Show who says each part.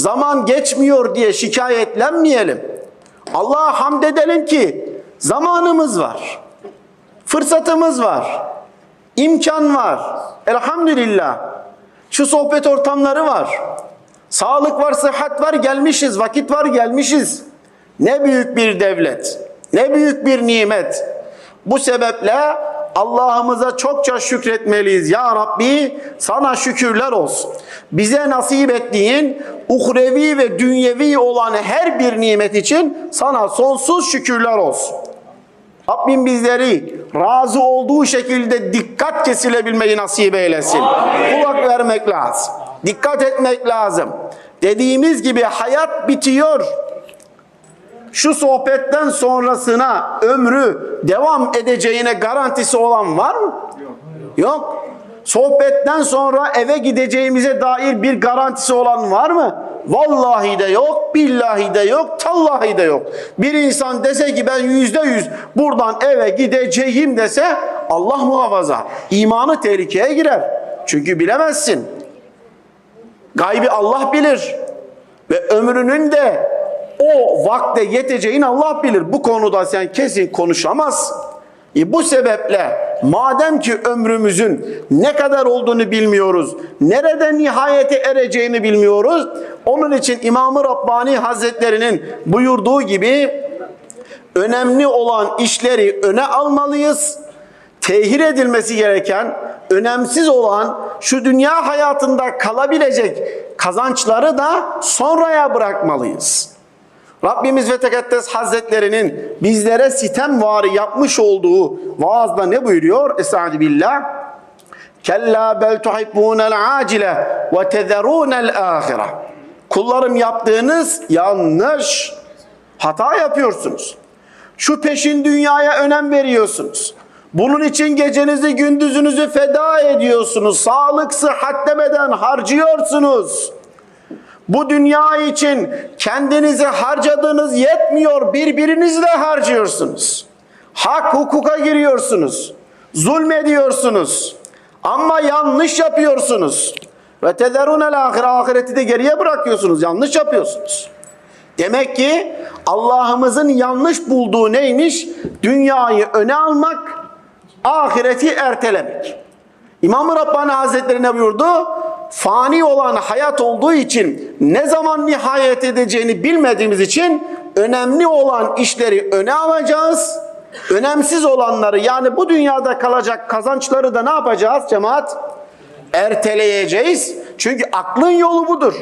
Speaker 1: zaman geçmiyor diye şikayetlenmeyelim. Allah'a hamd edelim ki zamanımız var. Fırsatımız var. imkan var. Elhamdülillah. Şu sohbet ortamları var. Sağlık var, sıhhat var, gelmişiz. Vakit var, gelmişiz. Ne büyük bir devlet. Ne büyük bir nimet. Bu sebeple Allah'ımıza çokça şükretmeliyiz. Ya Rabbi sana şükürler olsun. Bize nasip ettiğin uhrevi ve dünyevi olan her bir nimet için sana sonsuz şükürler olsun. Rabbim bizleri razı olduğu şekilde dikkat kesilebilmeyi nasip eylesin. Kulak vermek lazım. Dikkat etmek lazım. Dediğimiz gibi hayat bitiyor. Şu sohbetten sonrasına ömrü devam edeceğine garantisi olan var mı? Yok. Sohbetten sonra eve gideceğimize dair bir garantisi olan var mı? Vallahi de yok, billahi de yok, tallahi de yok. Bir insan dese ki ben yüzde yüz buradan eve gideceğim dese Allah muhafaza. imanı tehlikeye girer. Çünkü bilemezsin. Gaybi Allah bilir. Ve ömrünün de o vakte yeteceğini Allah bilir. Bu konuda sen kesin konuşamazsın. E bu sebeple madem ki ömrümüzün ne kadar olduğunu bilmiyoruz, nerede nihayete ereceğini bilmiyoruz, onun için İmam-ı Rabbani Hazretlerinin buyurduğu gibi önemli olan işleri öne almalıyız. Tehir edilmesi gereken, önemsiz olan şu dünya hayatında kalabilecek kazançları da sonraya bırakmalıyız. Rabbimiz ve Tekaddes Hazretlerinin bizlere sitem varı yapmış olduğu vaazda ne buyuruyor? Estaizu billah. Kella bel tuhibbunel acile ve tezerunel ahire. Kullarım yaptığınız yanlış. Hata yapıyorsunuz. Şu peşin dünyaya önem veriyorsunuz. Bunun için gecenizi gündüzünüzü feda ediyorsunuz. Sağlık sıhhat demeden harcıyorsunuz. Bu dünya için kendinizi harcadığınız yetmiyor, birbirinizle harcıyorsunuz. Hak hukuka giriyorsunuz. Zulmediyorsunuz. Ama yanlış yapıyorsunuz. Ve tezerunel ahire ahireti de geriye bırakıyorsunuz. Yanlış yapıyorsunuz. Demek ki Allah'ımızın yanlış bulduğu neymiş? Dünyayı öne almak, ahireti ertelemek. İmam-ı Rabbani Hazretleri ne buyurdu? Fani olan hayat olduğu için ne zaman nihayet edeceğini bilmediğimiz için önemli olan işleri öne alacağız. Önemsiz olanları yani bu dünyada kalacak kazançları da ne yapacağız cemaat? Erteleyeceğiz. Çünkü aklın yolu budur.